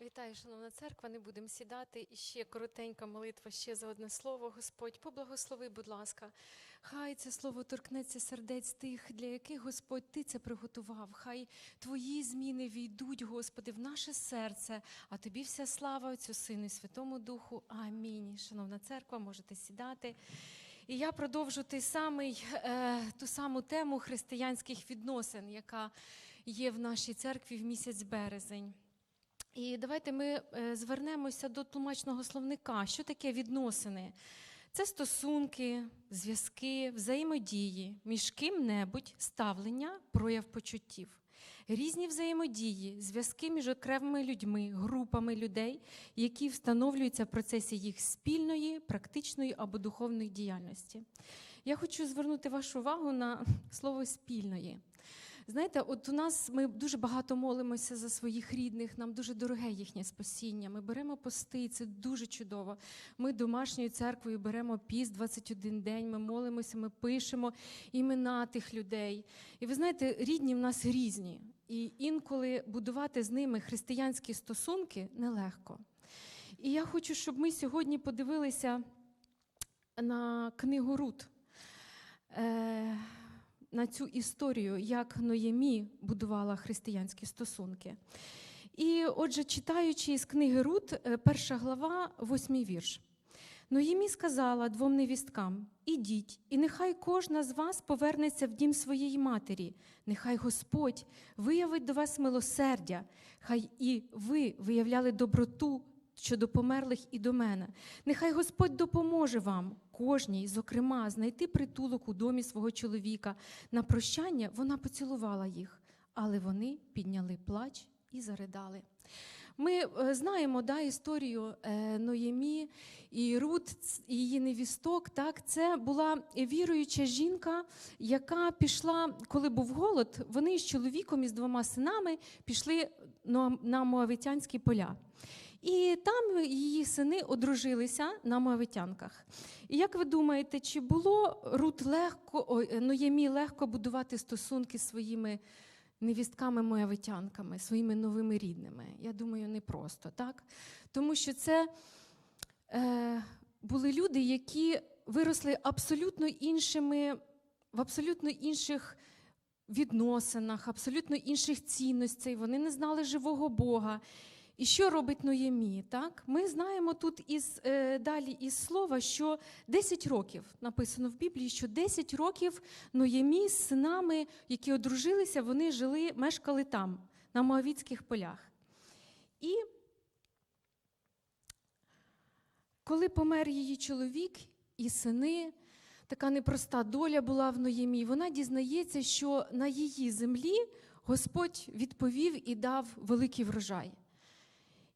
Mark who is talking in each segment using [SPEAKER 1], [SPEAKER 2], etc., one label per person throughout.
[SPEAKER 1] Вітаю, шановна церква. Не будемо сідати. І ще коротенька молитва, ще за одне слово. Господь, поблагослови, будь ласка. Хай це слово торкнеться сердець тих, для яких Господь ти це приготував. Хай твої зміни війдуть, Господи, в наше серце. А тобі вся слава Отцю Сину і Святому Духу. Амінь. Шановна церква, можете сідати. І я продовжу той самий, е, ту саму тему християнських відносин, яка є в нашій церкві в місяць березень. І давайте ми е, звернемося до тлумачного словника. Що таке відносини? Це стосунки, зв'язки, взаємодії між ким-небудь, ставлення, прояв почуттів. Різні взаємодії, зв'язки між окремими людьми, групами людей, які встановлюються в процесі їх спільної, практичної або духовної діяльності. Я хочу звернути вашу увагу на слово спільної. Знаєте, от у нас ми дуже багато молимося за своїх рідних, нам дуже дороге їхнє спасіння. Ми беремо пости, це дуже чудово. Ми домашньою церквою беремо піст 21 день, ми молимося, ми пишемо імена тих людей. І ви знаєте, рідні в нас різні. І інколи будувати з ними християнські стосунки нелегко. І я хочу, щоб ми сьогодні подивилися на книгу Рут. Е, на цю історію, як Ноємі будувала християнські стосунки. І отже, читаючи із книги Рут, е, перша глава, восьмий вірш. Ноємі сказала двом невісткам: Ідіть, і нехай кожна з вас повернеться в дім своєї матері, нехай Господь виявить до вас милосердя, хай і ви виявляли доброту щодо померлих і до мене. Нехай Господь допоможе вам, кожній, зокрема, знайти притулок у домі свого чоловіка. На прощання вона поцілувала їх, але вони підняли плач і заридали. Ми е, знаємо да, історію е, Ноємі і Рут, і її невісток. Так, це була віруюча жінка, яка пішла, коли був голод, вони з чоловіком і з двома синами пішли на, на Моавитянські поля. І там її сини одружилися на моавитянках. І як ви думаєте, чи було Рут легко, Ноємі легко будувати стосунки з своїми невістками моявитянками, своїми новими рідними? Я думаю, не просто, так? Тому що це е, були люди, які виросли абсолютно іншими, в абсолютно інших відносинах, абсолютно інших цінностей. Вони не знали живого Бога. І що робить Ноємі? Так? Ми знаємо тут із, е, далі із слова, що 10 років написано в Біблії, що 10 років Ноємі з синами, які одружилися, вони жили, мешкали там, на Моавіцьких полях. І коли помер її чоловік і сини, така непроста доля була в Ноємі, вона дізнається, що на її землі Господь відповів і дав великий врожай.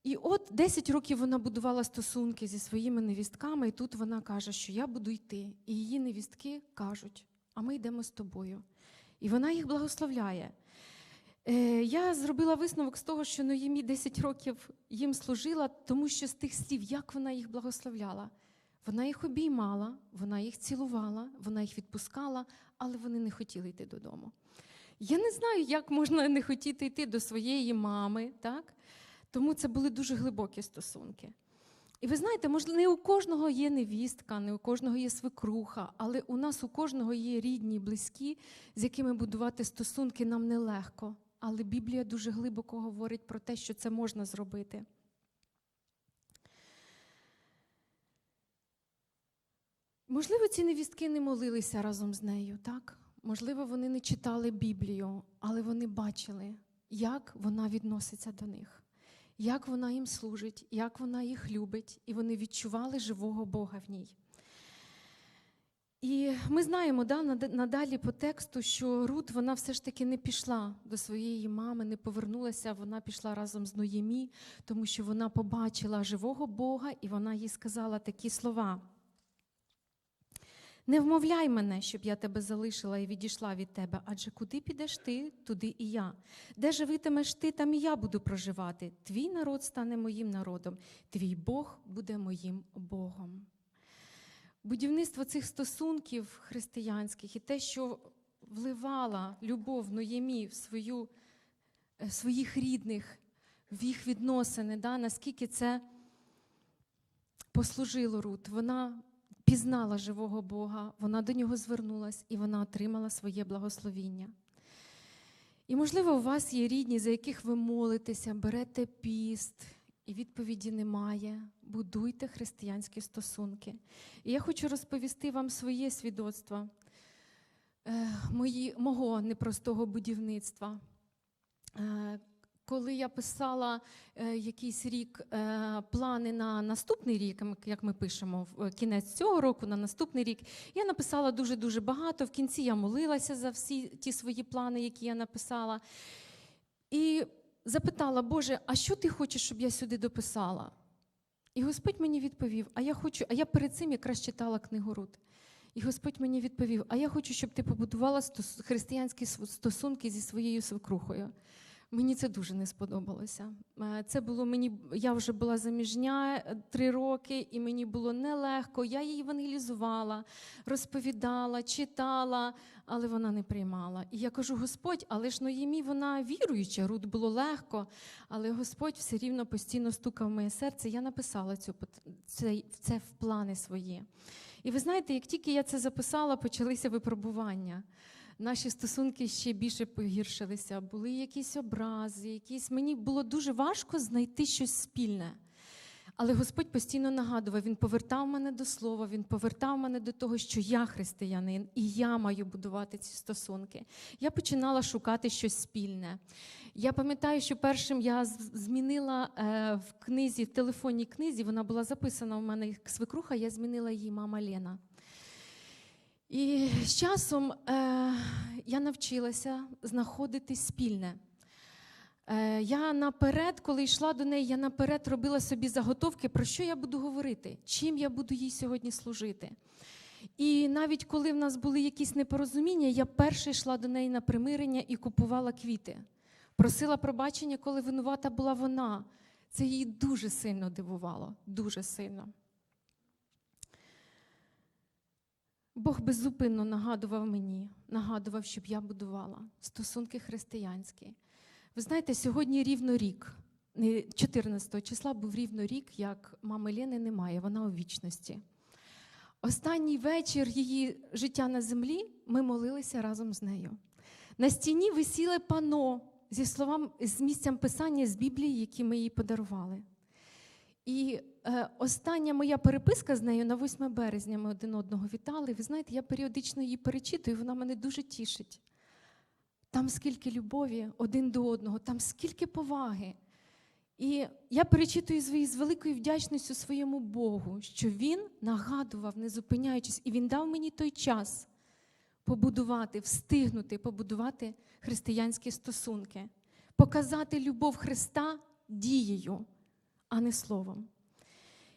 [SPEAKER 1] І от 10 років вона будувала стосунки зі своїми невістками, і тут вона каже, що я буду йти. І її невістки кажуть, а ми йдемо з тобою. І вона їх благословляє. Е, я зробила висновок з того, що Ноємі 10 років їм служила, тому що з тих слів, як вона їх благословляла. Вона їх обіймала, вона їх цілувала, вона їх відпускала, але вони не хотіли йти додому. Я не знаю, як можна не хотіти йти до своєї мами, так? Тому це були дуже глибокі стосунки. І ви знаєте, можливо, не у кожного є невістка, не у кожного є свекруха, але у нас у кожного є рідні, близькі, з якими будувати стосунки нам нелегко. Але Біблія дуже глибоко говорить про те, що це можна зробити. Можливо, ці невістки не молилися разом з нею, так? Можливо, вони не читали Біблію, але вони бачили, як вона відноситься до них як вона їм служить, як вона їх любить, і вони відчували живого Бога в ній. І ми знаємо да, надалі по тексту, що Рут вона все ж таки не пішла до своєї мами, не повернулася, вона пішла разом з Ноємі, тому що вона побачила живого Бога, і вона їй сказала такі слова. Не вмовляй мене, щоб я тебе залишила і відійшла від тебе, адже куди підеш ти, туди і я. Де живитимеш ти, там і я буду проживати. Твій народ стане моїм народом, твій Бог буде моїм Богом. Будівництво цих стосунків християнських і те, що вливала любов Ноємі в свою, е, своїх рідних в їх відносини, да, наскільки це послужило Рут. Вона пізнала живого Бога, вона до нього звернулась і вона отримала своє благословіння. І, можливо, у вас є рідні, за яких ви молитеся, берете піст, і відповіді немає. Будуйте християнські стосунки. І я хочу розповісти вам своє свідоцтво е, мої, мого непростого будівництва. Коли я писала е, якийсь рік е, плани на наступний рік, як ми пишемо, в е, кінець цього року, на наступний рік, я написала дуже-дуже багато. В кінці я молилася за всі ті свої плани, які я написала. І запитала, Боже, а що ти хочеш, щоб я сюди дописала? І Господь мені відповів: А я хочу, а я перед цим якраз читала книгу Рут. І Господь мені відповів: А я хочу, щоб ти побудувала християнські стосунки зі своєю свекрухою. Мені це дуже не сподобалося. Е, Це було мені, я вже була заміжня е, три роки, і мені було нелегко. Я її евангелізувала, розповідала, читала, але вона не приймала. І я кажу: Господь, але ж Ноємі, вона віруюча, Рут було легко, але Господь все рівно постійно стукав в моє серце. Я написала цю це, це в плани свої. І ви знаєте, як тільки я це записала, почалися випробування. Наші стосунки ще більше погіршилися. Були якісь образи, якісь мені було дуже важко знайти щось спільне. Але Господь постійно нагадував, Він повертав мене до слова, Він повертав мене до того, що я християнин, і я маю будувати ці стосунки. Я починала шукати щось спільне. Я пам'ятаю, що першим я змінила е, в книзі, в телефонній книзі, вона була записана у мене свекруха, я змінила її мама Лена. І з часом е, я навчилася знаходити спільне. Е, я наперед, коли йшла до неї, я наперед робила собі заготовки, про що я буду говорити, чим я буду їй сьогодні служити. І навіть коли в нас були якісь непорозуміння, я перша йшла до неї на примирення і купувала квіти. Просила пробачення, коли винувата була вона. Це її дуже сильно дивувало, дуже сильно. Бог беззупинно нагадував мені, нагадував, щоб я будувала стосунки християнські. Ви знаєте, сьогодні рівно рік, 14 числа був рівно рік, як мами Лени немає, вона у вічності. Останній вечір її життя на землі ми молилися разом з нею. На стіні висіле пано зі словами з місцем писання з Біблії, які ми їй подарували. І е, остання моя переписка з нею на 8 березня ми один одного вітали. Ви знаєте, я періодично її перечитую, вона мене дуже тішить. Там скільки любові один до одного, там скільки поваги. І я перечитую з великою вдячністю своєму Богу, що Він нагадував, не зупиняючись, і Він дав мені той час побудувати, встигнути побудувати християнські стосунки, показати любов Христа дією, а не словом.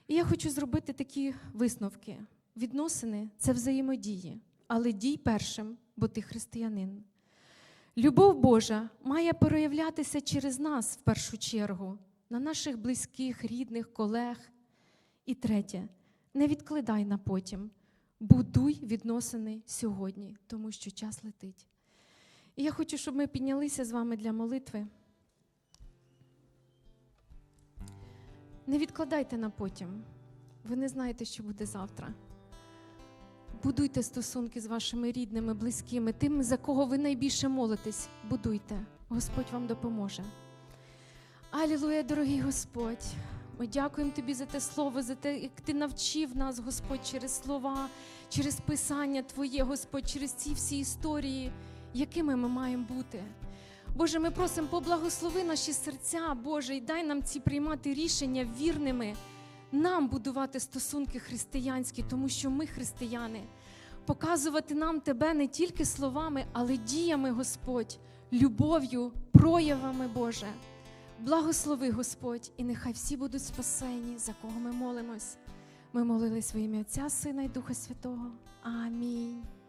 [SPEAKER 1] І я хочу зробити такі висновки. Відносини це взаємодії, але дій першим, бо ти християнин. Любов Божа має проявлятися через нас в першу чергу, на наших близьких, рідних, колег. І третє, не відкладай на потім. Будуй відносини сьогодні, тому що час летить. І я хочу, щоб ми піднялися з вами для молитви. Не відкладайте на потім. Ви не знаєте, що буде завтра. Будуйте стосунки з вашими рідними, близькими, тими, за кого ви найбільше молитесь. Будуйте. Господь вам допоможе. Алілуя, дорогий Господь. Ми дякуємо Тобі за те слово, за те, як Ти навчив нас, Господь, через слова, через писання Твоє, Господь, через ці всі історії, якими ми маємо бути. Боже, ми просимо, поблагослови наші серця, Боже, і дай нам ці приймати рішення вірними, нам будувати стосунки християнські, тому що ми християни. Показувати нам Тебе не тільки словами, але діями, Господь, любов'ю, проявами, Боже. Благослови, Господь, і нехай всі будуть спасені, за кого ми молимось. Ми молились во ім'я Отця, Сина і Духа Святого. Амінь.